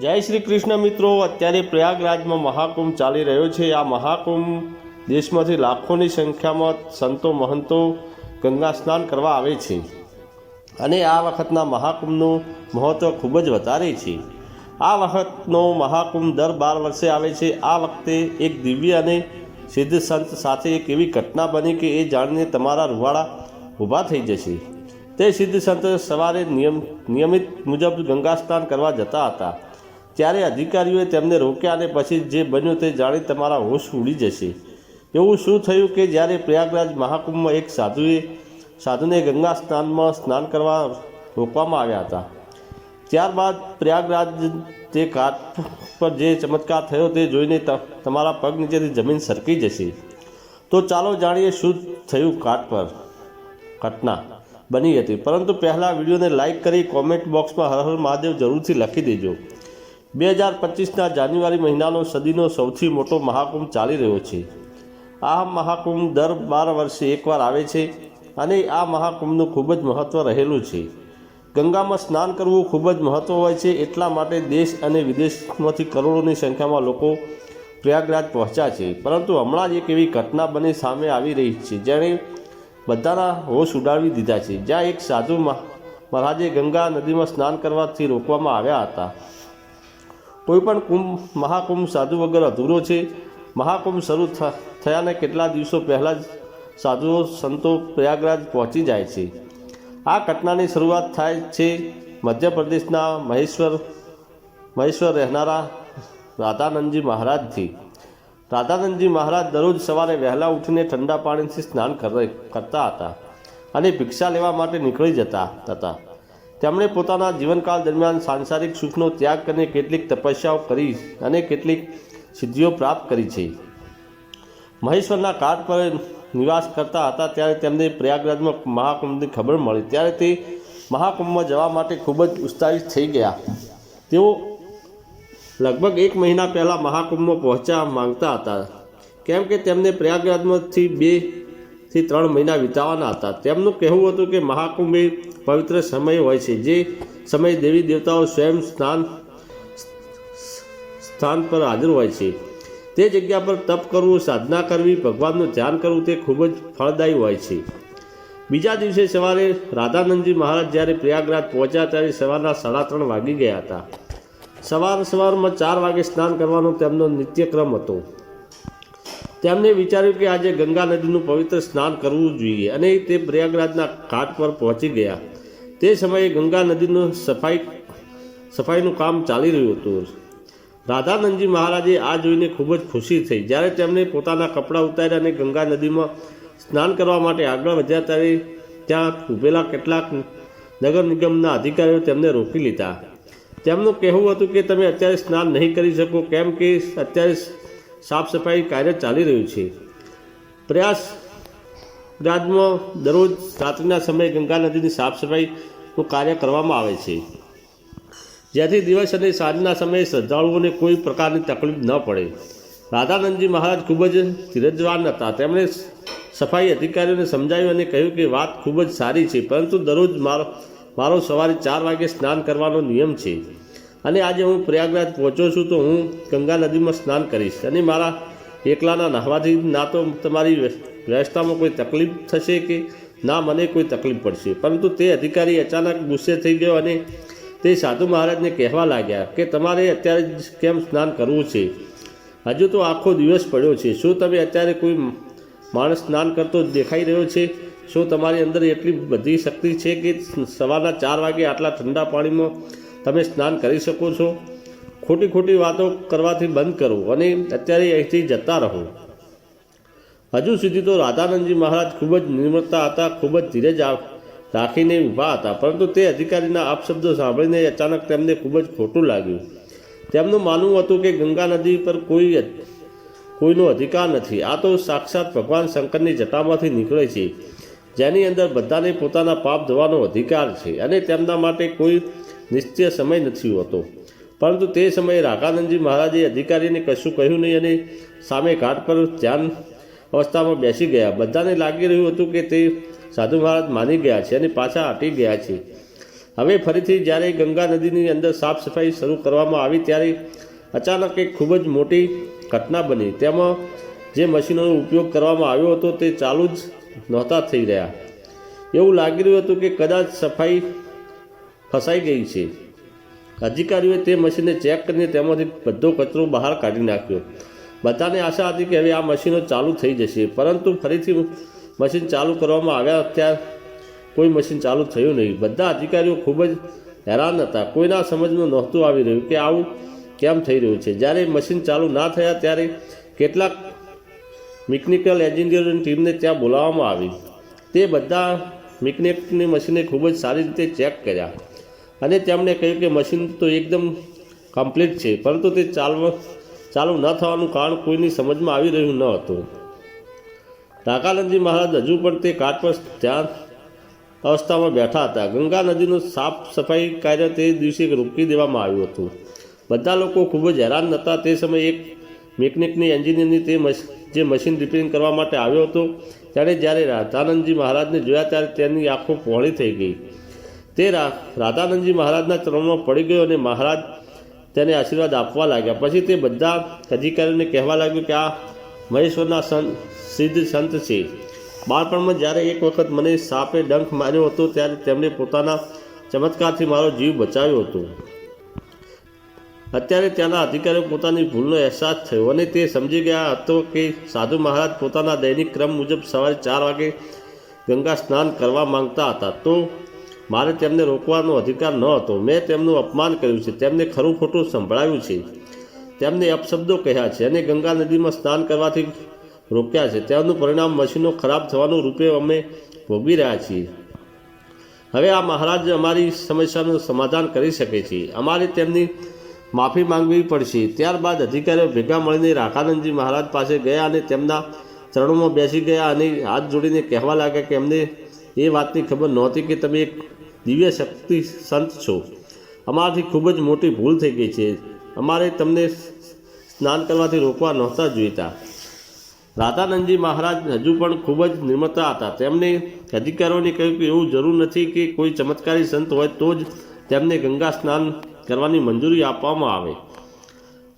જય શ્રી કૃષ્ણ મિત્રો. અત્યારે પ્રયાગરાજમાં મહાકુંભ ચાલી રહ્યો છે. આ મહાકુંભ દેશમાંથી લાખોની સંખ્યામાં સંતો, મહંતો ગંગા સ્નાન કરવા આવે છે. અને આ વખતના મહાકુંભનું મહત્ત્વ ખૂબ જ વધારે છે. આ વખતનો મહાકુંભ દર બાર વર્ષે આવે છે. આ વખતે એક દિવ્ય અને સિદ્ધ સંત સાથે એક એવી ઘટના બની કે એ જાણીને તમારા રૂવાડા ઊભા થઈ જશે. તે સિદ્ધ સંત સવારે નિયમ, નિયમિત મુજબ ગંગા સ્નાન કરવા જતા હતા. ત્યારે અધિકારીઓએ તેમને રોક્યા અને પછી જે બન્યું તે જાણી તમારા હોશ ઉડી જશે. એવું શું થયું કે જ્યારે પ્રયાગરાજ મહાકુંભમાં એક સાધુએ સાધુને ગંગા સ્નાનમાં સ્નાન કરવા રોકવામાં આવ્યા હતા. ત્યારબાદ પ્રયાગરાજ તે કાત પર જે ચમત્કાર થયો તે જોઈને તમારા પગ નીચેથી જમીન સરકી જશે. તો ચાલો જાણીએ શું થયું કાટ પર. ઘટના બની હતી. પરંતુ પહેલાં વિડીયોને લાઇક કરી કોમેન્ટ બોક્સમાં હર હર મહાદેવ જરૂરથી લખી દેજો. બે હજાર પચીસના જાન્યુઆરી મહિનાનો સદીનો સૌથી મોટો મહાકુંભ ચાલી રહ્યો છે. આ મહાકુંભ દર બાર વર્ષે એકવાર આવે છે અને આ મહાકુંભનું ખૂબ જ મહત્ત્વ રહેલું છે. ગંગામાં સ્નાન કરવું ખૂબ જ મહત્ત્વ હોય છે, એટલા માટે દેશ અને વિદેશમાંથી કરોડોની સંખ્યામાં લોકો પ્રયાગરાજ પહોંચ્યા છે. પરંતુ હમણાં જ એક એવી ઘટના બની સામે આવી રહી છે, જેણે બધાના હોશ ઉડાવી દીધા છે. જ્યાં એક સાધુ મહારાજે ગંગા નદીમાં સ્નાન કરવાથી રોકવામાં આવ્યા હતા. કોઈપણ કુંભ, મહાકુંભ સાધુ વગર અધૂરો છે. મહાકુંભ શરૂ થયાને કેટલા દિવસો પહેલાં જ સાધુઓ, સંતો પ્રયાગરાજ પહોંચી જાય છે. આ ઘટનાની શરૂઆત થાય છે મધ્યપ્રદેશના મહેશ્વર મહેશ્વર રહેનારા રાધાનંદજી મહારાજથી. રાધાનંદજી મહારાજ દરરોજ સવારે વહેલા ઉઠીને ઠંડા પાણીથી સ્નાન કરે- કરતા હતા અને ભિક્ષા લેવા માટે નીકળી જતા, હતા. તેમણે પોતાના જીવનકાળ દરમિયાન સાંસારિક સુખનો ત્યાગ કરીને કેટલીક તપસ્યાઓ કરી અને કેટલીક સિદ્ધિઓ પ્રાપ્ત કરી છે. મહેશ્વરના ઘાટ પર નિવાસ કરતા હતા ત્યારે તેમને પ્રયાગરાજમાં મહાકુંભની ખબર મળી. ત્યારે તે મહાકુંભમાં જવા માટે ખૂબ જ ઉત્સાહિત થઈ ગયા. તેઓ લગભગ એક મહિના પહેલાં મહાકુંભમાં પહોંચવા માંગતા હતા. કેમ કે તેમને પ્રયાગરાજમાંથી બે થી ત્રણ મહિના વિતાવવાના હતા. તેમનું કહેવું હતું કે મહાકુંભ પવિત્ર સમય હોય છે. જે સમયે દેવી દેવતાઓ સ્વયં સ્નાન, સ્થાન પર હાજર હોય છે. તે જગ્યા પર તપ કરવું, સાધના કરવી, ભગવાનનું ધ્યાન કરવું તે ખૂબ જ ફળદાયી હોય છે. બીજા દિવસે સવારે રાધાનંદજી મહારાજ જ્યારે પ્રયાગરાજ પહોંચ્યા ત્યારે સવારના સાડા ત્રણ વાગી ગયા હતા. સવાર સવારમાં ચાર વાગે સ્નાન કરવાનો તેમનો નિત્યક્રમ હતો. તેમણે વિચાર્યું કે આજે ગંગા નદીનું પવિત્ર સ્નાન કરવું જોઈએ અને તે પ્રયાગરાજના ઘાટ પર પહોંચી ગયા. તે સમયે ગંગા નદીનું સફાઈ, સફાઈનું કામ ચાલી રહ્યું હતું. રાધાનંદજી મહારાજે આ જોઈને ખૂબ જ ખુશી થઈ. જ્યારે તેમણે પોતાના કપડાં ઉતાર્યા અને ગંગા નદીમાં સ્નાન કરવા માટે આગળ વધ્યા ત્યારે ત્યાં ઊભેલા કેટલાક નગર નિગમના અધિકારીઓ તેમને રોકી લીધા. તેમનું કહેવું હતું કે, તમે અત્યારે સ્નાન નહીં કરી શકો. કેમ કે અત્યારે સાફ સફાઈ કાર્ય ચાલી રહ્યું છે. પ્રયાસ રાજમાં દરરોજ રાત્રિના સમયે ગંગા નદીની સાફ સફાઈનું કાર્ય કરવામાં આવે છે. જેથી દિવસ અને સાંજના સમયે શ્રદ્ધાળુઓને કોઈ પ્રકારની તકલીફ ન પડે. રાધાનંદજી મહારાજ ખૂબ જ ધીરજવાન હતા. તેમણે સફાઈ અધિકારીઓને સમજાવ્યું અને કહ્યું કે વાત ખૂબ જ સારી છે, પરંતુ દરરોજ મારો મારો સવારે ચાર વાગે સ્નાન કરવાનો નિયમ છે. અને આજે હું પ્રયાગરાજ પહોંચ્યો છું તો હું ગંગા નદીમાં સ્નાન કરીશ. અને મારા એકલાના નહાવાથી ના તો તમારી વ્યવસ્થામાં કોઈ તકલીફ થશે કે ના મને કોઈ તકલીફ પડશે? પરંતુ તે અધિકારી અચાનક ગુસ્સે થઈ ગયો અને તે સાધુ મહારાજને કહેવા લાગ્યા કે તમારે અત્યારે કેમ સ્નાન કરવું છે? હજુ તો આખો દિવસ પડ્યો છે. શું તમે અત્યારે કોઈ માણસ સ્નાન કરતો દેખાઈ રહ્યો છે? શું તમારી અંદર એટલી બધી શક્તિ છે કે સવારના ચાર વાગે આટલા ઠંડા પાણીમાં તમે સ્નાન કરી શકો છો. ખોટી ખોટી વાતો કરવાથી બંધ કરો અને અત્યારે અહીંથી જતા રહો. હજુ સુધી તો રાધાનંદજી મહારાજ ખૂબ જ નિમ્રતા હતા, ખૂબ જ ધીરજ રાખીને ઊભા હતા. પરંતુ તે અધિકારીના આપશબ્દો સાંભળીને અચાનક તેમને ખૂબ જ ખોટું લાગ્યું. તેમનું માનવું હતું કે ગંગા નદી પર કોઈ કોઈનો અધિકાર નથી. આ તો સાક્ષાત ભગવાન શંકરની જટામાંથી નીકળે છે. જેની અંદર બધાને પોતાના પાપ ધોવાનો અધિકાર છે અને તેમના માટે કોઈ નિશ્ચય સમય નથી હોતો. પરંતુ તે સમયે રાકાનંદજી મહારાજે અધિકારીને કશું કહ્યું નહીં અને સામે ઘાટ પર ધ્યાન અવસ્થામાં બેસી ગયા. બધાને લાગી રહ્યું હતું કે તે સાધુ મહારાજ માની ગયા છે અને પાછા હટી ગયા છે. હવે ફરીથી જ્યારે ગંગા નદીની અંદર સાફ સફાઈ શરૂ કરવામાં આવી ત્યારે અચાનક એક ખૂબ જ મોટી ઘટના બની. તેમાં જે મશીનોનો ઉપયોગ કરવામાં આવ્યો હતો તે ચાલુ જ નહોતા થઈ રહ્યા. એવું લાગી રહ્યું હતું કે કદાચ સફાઈ ફસાઈ ગઈ છે. અધિકારીઓએ તે મશીનને ચેક કરીને તેમાંથી બધો કચરો બહાર કાઢી નાખ્યો. બધાને આશા હતી કે હવે આ મશીનો ચાલુ થઈ જશે, પરંતુ ફરીથી મશીન ચાલુ કરવામાં આવ્યા ત્યાં કોઈ મશીન ચાલુ થયું નહીં. બધા અધિકારીઓ ખૂબ જ હેરાન હતા. કોઈના સમજમાં નહોતું આવી રહ્યું કે આવું કેમ થઈ રહ્યું છે. જ્યારે મશીન ચાલુ ના થયા ત્યારે કેટલાક મિકેનિકલ એન્જિનિયરની ટીમને ત્યાં બોલાવવામાં આવી. તે બધા મિકેનિકની મશીને ખૂબ જ સારી રીતે ચેક કર્યા. અને તેમણે કહ્યું કે મશીન તો એકદમ કમ્પ્લીટ છે, પરંતુ તે ચાલવા, ચાલુ ન થવાનું કારણ કોઈની સમજમાં આવી રહ્યું ન હતું. ટાકાનંદજી મહારાજ હજુ પણ તે કાટ પર ધ્યાન અવસ્થામાં બેઠા હતા. ગંગા નદીનું સાફ સફાઈ કાર્ય તે દિવસે રોકી દેવામાં આવ્યું હતું. બધા લોકો ખૂબ જ હેરાન હતા. તે સમયે એક મિકેનિકની એન્જિનિયરની તે મશ- જે મશીન રિપેરિંગ કરવા માટે આવ્યો હતો ત્યારે જ્યારે રાધાનંદજી મહારાજને જોયા ત્યારે તેની આંખો પહોળી થઈ ગઈ. તે રાધાનંદજી મહારાજના ચરણમાં પડી ગયો અને મહારાજ તેને આશીર્વાદ આપવા લાગ્યા. પછી તે બધા અધિકારીઓને કહેવા લાગ્યું કે આ મહેશ્વરના સંત, સિદ્ધ સંત છે. બાળપણમાં જ્યારે એક વખત મને સાપે ડંખ માર્યો હતો, ત્યારે તેમણે પોતાના ચમત્કારથી મારો જીવ બચાવ્યો હતો. અત્યારે ત્યાંના અધિકારીઓ પોતાની ભૂલનો અહેસાસ થયો અને તે સમજી ગયા હતો કે સાધુ મહારાજ પોતાના દૈનિક ક્રમ મુજબ સવારે ચાર વાગે ગંગા સ્નાન કરવા માંગતા હતા. તો મારે તેમને રોકવાનો અધિકાર ન હતો. મેં તેમનું અપમાન કર્યું છે. તેમને ખરું ખોટું સંભળાવ્યું છે. તેમને અપશબ્દો કહ્યા છે અને ગંગા નદીમાં સ્નાન કરવાથી રોક્યા છે. તેમનું પરિણામ મશીનો ખરાબ થવાનું રૂપે અમે ભોગવી રહ્યા છીએ. હવે આ મહારાજ અમારી સમસ્યાનું સમાધાન કરી શકે છે. અમારે તેમની માફી માંગવી પડશે. ત્યારબાદ અધિકારીઓ ભેગા મળીને રાખાનંદજી મહારાજ પાસે ગયા અને તેમના ચરણોમાં બેસી ગયા અને હાથ જોડીને કહેવા લાગ્યા કે એમને એ વાતની ખબર નહોતી કે તમે એક દિવ્ય શક્તિ સંત છો. અમારાથી ખૂબ જ મોટી ભૂલ થઈ ગઈ છે. અમારે તમને સ્નાન કરવાથી રોકવા નહોતા જોઈતા. રાધાનંદજી મહારાજ હજુ પણ ખૂબ જ નિર્મતા હતા. તેમને અધિકારીઓને કહ્યું કે એવું જરૂર નથી કે કોઈ ચમત્કારી સંત હોય તો જ તેમને ગંગા સ્નાન કરવાની મંજૂરી આપવામાં આવે.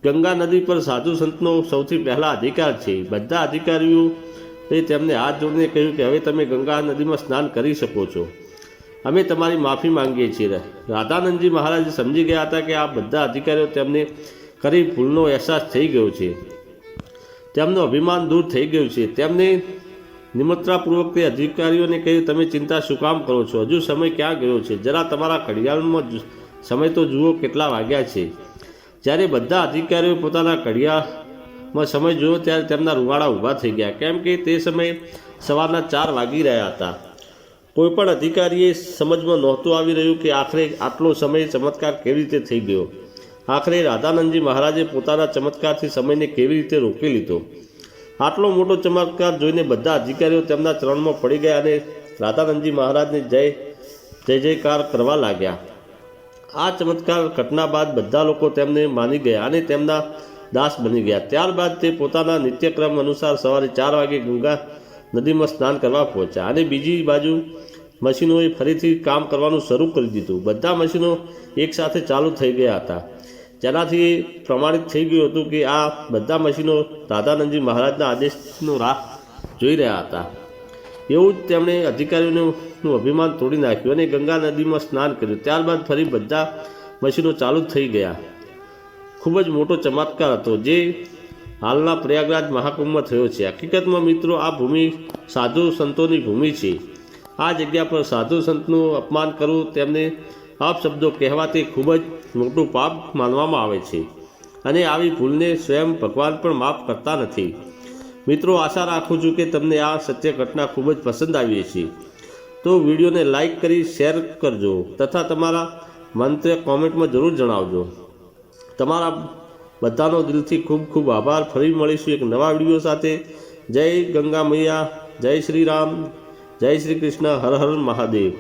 ગંગા નદી પર સાધુ સંતનો સૌથી પહેલા અધિકાર છે. બધા અધિકારીઓએ તેમને હાથ જોડીને કહ્યું કે હવે તમે ગંગા નદીમાં સ્નાન કરી શકો છો. અમે તમારી માફી માંગીએ છીએ. રાધાનંદજી મહારાજ સમજી ગયા હતા કે આ બધા અધિકારીઓ તેમને કરી ભૂલનો અહેસાસ થઈ ગયો છે. તેમનું અભિમાન દૂર થઈ ગયું છે. તેમને નિમત્રાપૂર્વક તે અધિકારીઓને કહ્યું, તમે ચિંતા શું કામ કરો છો? હજુ સમય ક્યાં ગયો છે? જરા તમારા ઘડિયાળમાં સમય તો જુઓ કેટલા વાગ્યા છે. જ્યારે બધા અધિકારીઓ પોતાના ઘડિયાળમાં સમય જોયો ત્યારે તેમના રૂવાડા ઊભા થઈ ગયા. કેમ કે તે સમયે સવારના ચાર વાગી રહ્યા હતા. કોઈ પણ અધિકારીએ સમજમાં નહોતું આવી રહ્યું કે આખરે આટલો સમય ચમત્કાર કેવી રીતે થઈ ગયો. આખરે રાધાનંદજી મહારાજે પોતાના ચમત્કારથી સમયને કેવી રીતે રોકી લીધો. આટલો મોટો ચમત્કાર જોઈને બધા અધિકારીઓ તેમના ચરણમાં પડી ગયા અને રાધાનંદજી મહારાજને જય જય જયકાર કરવા લાગ્યા. આ ચમત્કાર ઘટના બાદ બધા લોકો તેમને માની ગયા અને તેમના દાસ બની ગયા. ત્યારબાદ તે પોતાના નિત્યક્રમ અનુસાર સવારે ચાર વાગે ગંગા નદીમાં સ્નાન કરવા પહોંચ્યા અને બીજી બાજુ મશીનોએ ફરીથી કામ કરવાનું શરૂ કરી દીધું. બધા મશીનો એકસાથે ચાલુ થઈ ગયા હતા. જેનાથી પ્રમાણિત થઈ ગયું હતું કે આ બધા મશીનો દાદાનંદજી મહારાજના આદેશનો રાહ જોઈ રહ્યા હતા. એવું જ તેમણે અધિકારીઓનું અભિમાન તોડી નાખ્યું અને ગંગા નદીમાં સ્નાન કર્યું. ત્યારબાદ ફરી બધા મશીનો ચાલુ થઈ ગયા. ખૂબ જ મોટો ચમત્કાર હતો, જે હાલના પ્રયાગરાજ મહાકુંભમાં થયો છે. હકીકતમાં મિત્રો, આ ભૂમિ સાધુ સંતોની ભૂમિ છે. આ જગ્યા પર સાધુ સંતનું અપમાન કરવું તેમને અપશબ્દો કહેવાથી ખૂબ જ મોટું પાપ માનવામાં આવે છે. અને આવી ભૂલને સ્વયં ભગવાન પણ માફ કરતા નથી. મિત્રો, આશા રાખું છું કે તમને આ સત્ય ઘટના ખૂબ જ પસંદ આવી છે તો વિડીયોને લાઈક કરી, શેર કરજો તથા તમારા મંત્ર કોમેન્ટમાં જરૂર જણાવજો. તમારા બધાનો દિલથી ખૂબ ખૂબ આભાર. ફરી મળીશું એક નવા વીડિયો સાથે. જય ગંગા મૈયા. જય શ્રી રામ. જય શ્રી કૃષ્ણ. હર હર મહાદેવ.